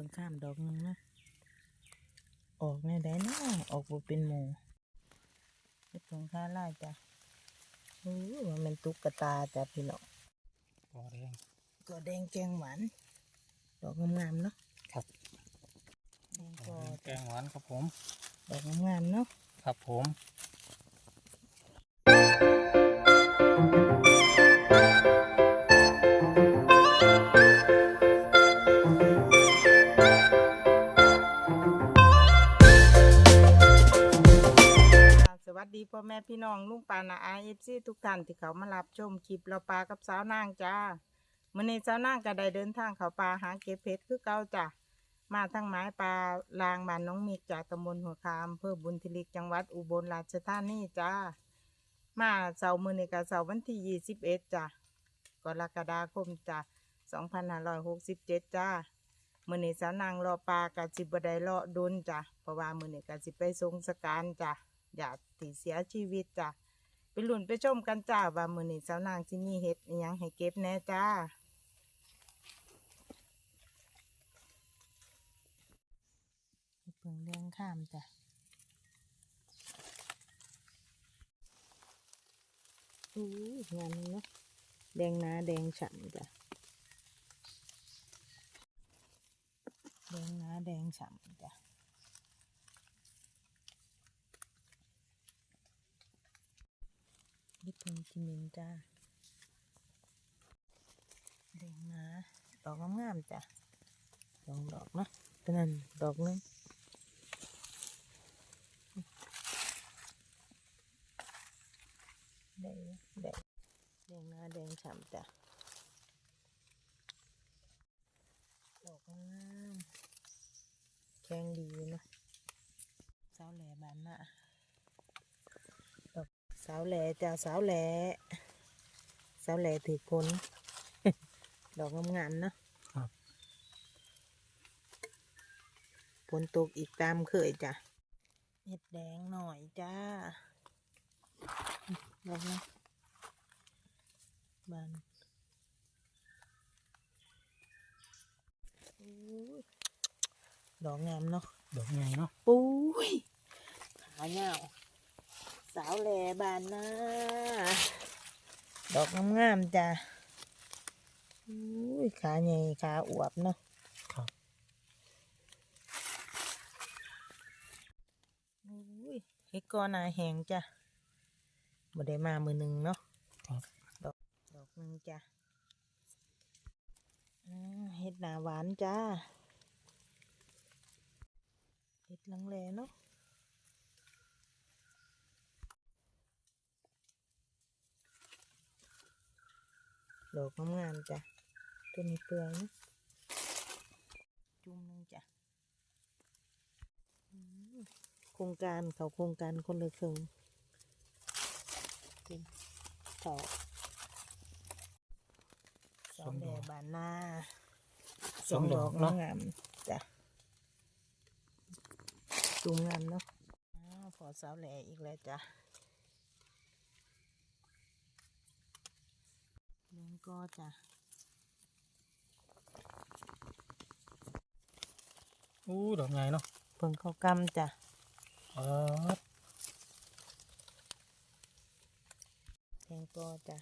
พิ่งข้ามดอกหนึงนะ ออกในได้นะออกบ่เป็นหมูเฮ็ดเพิ่งข้าไล่จ้ะโอ้ยว่ามันตุ๊กตาจ้ะพี่น้องกอแดงก็แดงแกงหวานดอกงามๆเนาะครับแดงกก็อแดงแกงหวานครับผม ดอกงามๆเนาะครับผม ไอเอฟซีทุกท่านที่เขามารับชมคลิปเราปลากับสาวนางจ้ามื่อนี้สาวนางก็ได้เดินทางเขาปลาหาเก็บเพชรคือเก่าจ้ะมาทั้งไม้ปลาลางบ้านน้องมิกจากตำบลหัวคามอำเภอบุญทิลิกจังหวัดอุบลราชธานีจ้า มาเสาร์มื้อนี้ก็เสาร์วันที่ยี่สิบเอ็ดจ้ะกรกฎาคมจ้ะสองพันห้าร้อยหกสิบเจ็ดจ้ามื้อนี้สาวนางรอปลากะสิบได้รอดุนจ้ะเพราะว่ามื้อนี้กะสิไปทรงสการจ้ะญาติเสียชีวิตจ้ะ ไปลุ้นไปชมกันจ้าว่ามือนี้สาวนางสิมีเฮ็ดอิหยังให้เก็บแน่จ้า เพิ่งเลี้ยงข้ามจ้ะอู้งามเนาะแดงนาแดงฉ่ำจ้ะแดงนาแดงฉ่ำจ้ะ ญี่ปุ่นจิมินจ้าแดงนะดอกงามๆจ้ะสองดอกนะตัวนั้นดอกนึงแดงแดงแดงนะแดงฉ่ำจ้ะดอกงามแข็งดีเนาะสาแหล่บานน้า สาวแหล่จ้าสาวแหล่สาวแหล่ถือคนดอกงามๆเนาะครับฝนตกอีกตามเคยจ้ะเห็ดแดงหน่อยจ้าดอกนะบานอู้ยดอกงามเนาะดอกใหญ่เนาะปุ้ยขาเหงาสาวแหล่บานนะดอกงามๆจ้ะอุ้ยขาใหญ่ขาอวบเนาะครับอุ้ยเฮ็ดกอหนาแหงจ้ะบ่ได้มามือหนึ่งเนาะครับดอกดอกหนึ่งจ้ะอ่าเฮ็ดหนาหวานจ้าเฮ็ดลังแลเนาะ ดอกงามๆจ้ะตัวนี้เปลือยนะจุ่มหนึงจ้ะโครงการเขาโครงการคนละครึ่งจริงเขาสองแดดบานหน้าสองดอกเนาะงามจ้ะจุ่มงามเนาะอ้าวพอสาวแหล่อีกแล้วจ้ะ เลี้ยง ก็จ้ะอู้ดอกใหญ่เนาะเพิ่งเข้ากำจ้ะเออเลี้ยงก็จ้ะ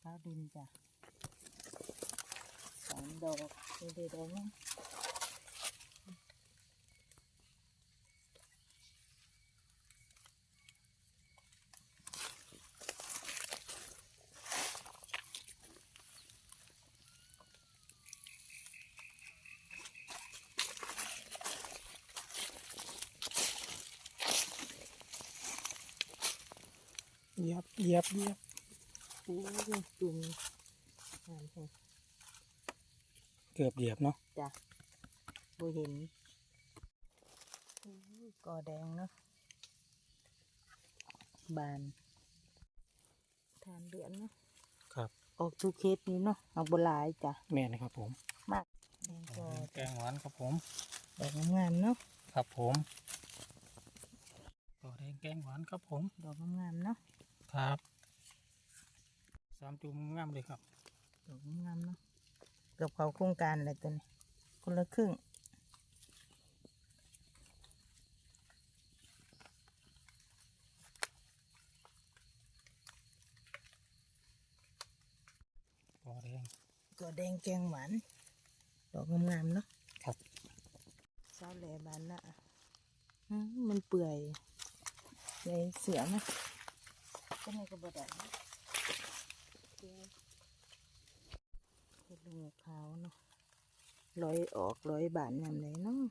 ข้าวดินจ้ะสามดอกดูดีดอกน ยียบเหยียบเหยียบโอ้ยจุ่มงามแท้เกือบเหยียบเนาะจ้ะบ่เห็นโอ้ยกอแดงเนาะบานทานเดือนเนาะครับ ออกทุกเคสนี้เนาะเอาบหลายจ้ะแม่นะครับผมมากแดงกก็อแดงแกงหวานครับผมดอกงามๆเนาะครับผมกอแดงแกงหวานครับผมดอกงามๆเนาะ ครับสามจุ่มงามเลยครับดอกงามๆเนาะเกับเขาโครงการอะไรตัวนี้คนละครึ่งพอแดงก็แดงแกงหวานดอกงามๆเนาะครับเศร้าแหลบานละอืมมันเปื่อยใหญ่เสือนะ ก็ม่กระบไดนะเห็ดลูกขาวเนาะลอยออกลอยบานยำไหนเนาะ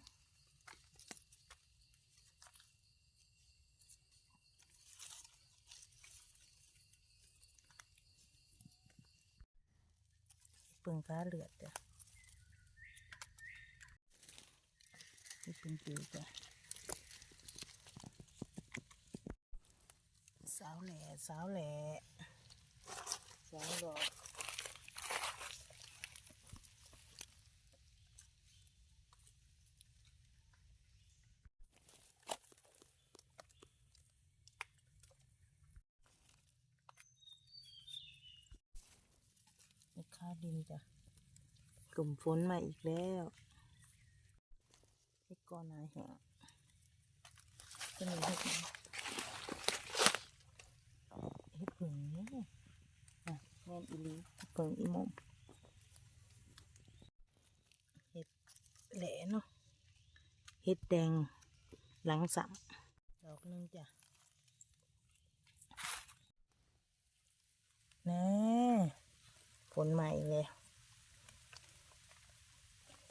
เปิงฟ้าเหลือดจ้ะนี่เป็นจิ๋วจ้ะสาวแหล่สาวแหล่สาวดอกนี่ข้าวดินจ้ะกลุ่มฝนมาอีกแล้วเฮ็ดก้อนหนาแห้งจะมีเฮ็ดหยังเฮ็ดผึ่งเนี่ยอะ แม่นอีลีเฮ็ดผึ่งอีหมมเฮ็ดแหล่เนาะเฮ็ดแดงหลังสัมดอกหนึงจ้ะน่ผลใหม่เลย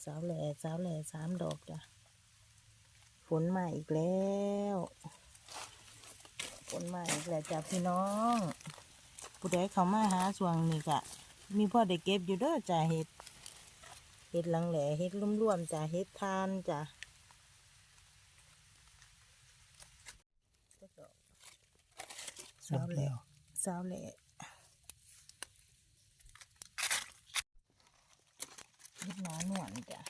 สาวแหล่สาวแหล่สามดอกจ้ะฝนมาอีกแล้ว ฝนมาอีกแล้วจ้ะพี่น้อง ผู้ใดเขามาหาสวงนี่กะ มีพ่อได้เก็บอยู่เด้อจ้ะเห็ดเห็ดหลังแหล่เห็ดร่วมๆจ้ะเห็ดทานจ้ะสาวแหล่สาวแหล่เห็ดหนาหนวลจ้ะ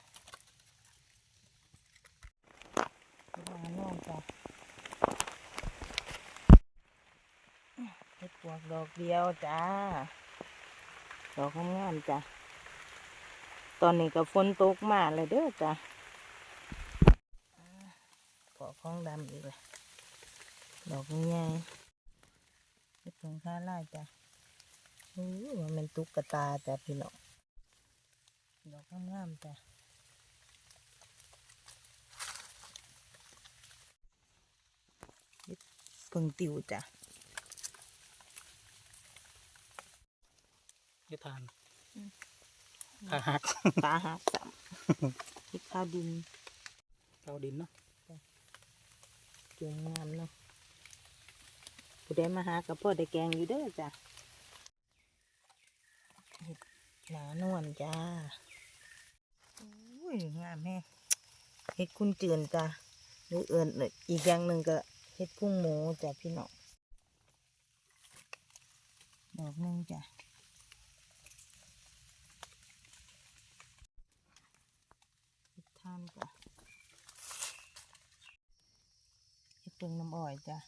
มาโน่นจ้ะเห็ดป วกดอกเดียวจ้า ดอกงามๆจ้ะ ตอนนี้ก็ฝนตกมาเลยเด้อจ้ะปอกของดำอีกเลยดอกใหญ่เห็ดผงค่าไล่จ้ะอู้ว่ามันตุ๊กตาจ้ะพี่น้อง ดอกงามๆจ้ะเพิ่งติวจ้ะ เฮ็ดทานอืมขาหักตาหักสัมเฮ็ดข้าวดินเข้าดินเนาะจุงงามเนาะผู้ใดมาหากับพ่อได้แกงอยู่เด้อจ้ะเฮ็ดหนานวลจ้าอุ้ยงามแม่เฮ็ดคุณจืนจ้ะหรือเอิญอีกอย่างหนึ่งก็เฮ็ดพุ่งหมูจ้ะพี่น้องดอกหนึงจ้ะ เฮ็ดทานจ้ะเฮ็ดเปิงน้ำอ้อยจ้ะ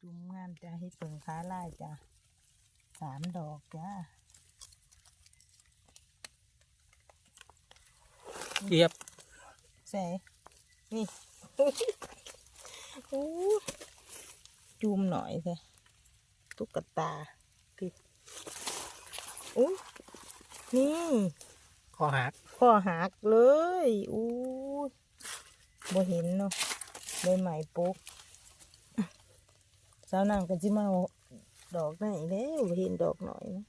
จุ่มงามจ้ะเฮ็ดเปิงขาลายจ้ะสามดอกจ้ะเกียบใส่นี่โอ้จุ่มหน่อยสิตุ๊กตาปิดโอ้นี่ คอหักข้อหักเลยอู้ยบ่เห็นเนาะใบใหม่ปุ๊กสาวนางก็จิมาเอาดอกไหนแล้วบ่เห็นดอกหน่อยนะ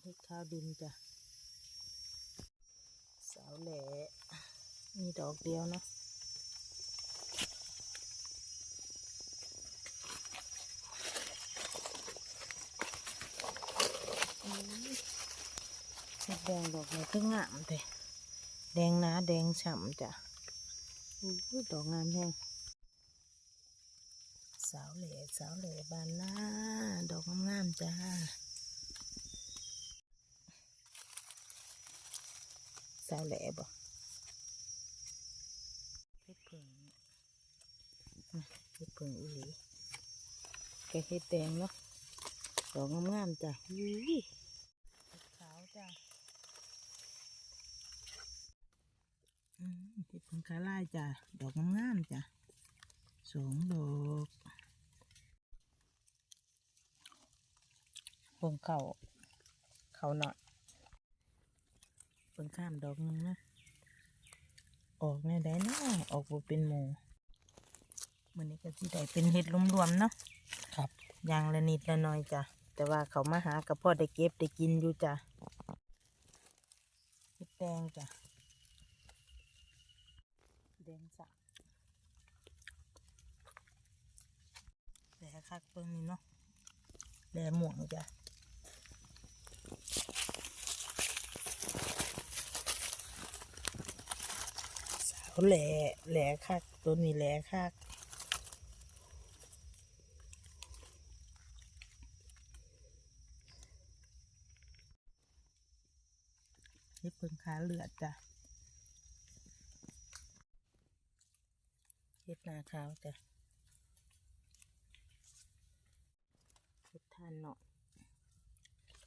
เฮ็ดข้าวดินจ้ะสาวแหล่มีดอกเดียวเนาะอู้ย เฮ็ด แดงดอกนี้คืองามแต่แดงนาแดงฉ่ำจ้ะอู้ดอกงามแห้งสาวเหล่สาวเหล่บานหน้าดอกงามๆจ้าสาวเหล่บ่เฮ็ดผึ่งเฮ็ดผึ่งอีหลีแกเฮ็ดแดงเนาะดอกงามๆจ้ะอุ้ยขาวจ้ะอื มเห็ดผงคาล่ายจ้ะ ดอกงามๆจ้ะสองดอกพงเข่าเขาหน่อยเพิ่งข้ามดอกหนึงนะ ออกในได้เนาะออกบ่เป็นหมูมันนี้ก็สิได้เป็นเห็ดรวมๆเนาะครับอย่างละนิดละหน่อยจ้ะ แต่ว่าเขามาหากับพ่อได้เก็บได้กินอยู่จ้ะเห็ดแดงจ้ะ แดงสักแหลคักเบิ่งนี่เนาะแหลหม่วงจ้ะสาวแหล่แหล่คักตัวนี้แหล่คักนี่เพิ่งขาเลือดจ้ะ เฮ็ดนาขาวจ้ะเฮ็ดทานเนาะ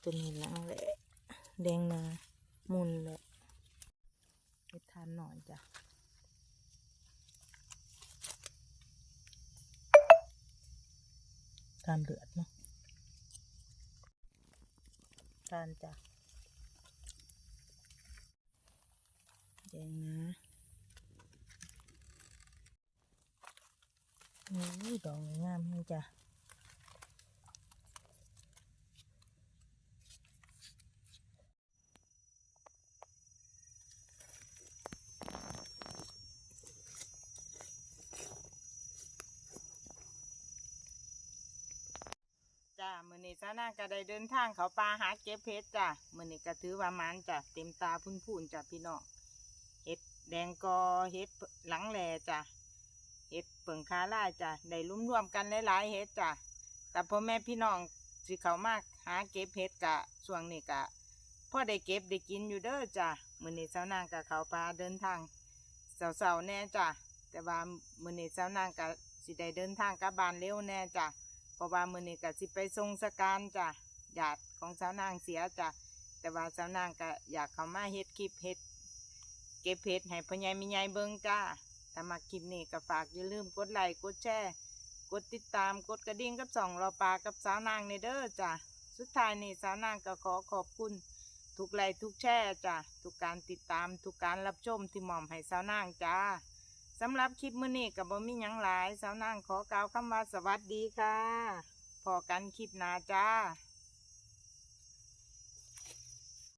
ตัวนี้นางแหละแดงนามุนเลยเฮ็ดทานหน่อยจ้ะทานเลือดเนาะทานจ้ะแดงนะ นี่ดอกงามนี่จ้ะจ้ามือนี้ซานาก็ได้เดินทางเขาป่าหาเก็บเพชรจ้ะมือนี้ก็ถือว่ามันจ้ะเต็มตาพุ่นๆจ้ะพี่น้องเห็ดแดงกอเห็ดหลังแหลจ้ะ เปิงคาล่าจ้ะได้รวมรวมกันหลายๆเห็ดจ้ะแต่พ่อแม่พี่น้องสิเขามากหาเก็บเพชรกะช่วงนี้กะพ่อได้เก็บได้กินอยู่เด้อจ้ะมื้อนี้สาวนางกับเขาป่าเดินทางเสาๆแน่จ้ะแต่ว่ามื้อนี้สาวนางก็สิได้เดินทางกลับบ้านเร็วแน่จ้ะเพราะว่ามื้อนี้ก็สิไปทรงสการจ้ะญาติของสาวนางเสียจ้ะแต่ว่าสาวนางก็อยากเขามาเฮ็ดคลิปเฮ็ดเก็บเฮ็ดให้พ่อใหญ่ม่ใหญ่เบิ่งจ้า ถ้ามาคลิปนี้ก็ฝากอย่าลืมกดไลค์กดแชร์กดติดตามกดกระดิ่งกับสองรอปลากับสาวนางในเด้อจ้ะสุดท้ายนี้สาวนางก็ขอขอบคุณ ทุกไลค์ทุกแชร์จ้ะทุกการติดตามทุกการรับชมที่หม่อมให้สาวนางจ้าสำหรับคลิปมื้อนี้ก็บ่มีหยังหลาย สาวนางขอกล่าวคำว่าสวัสดีค่ะพอกันคลิปหน้าจ้า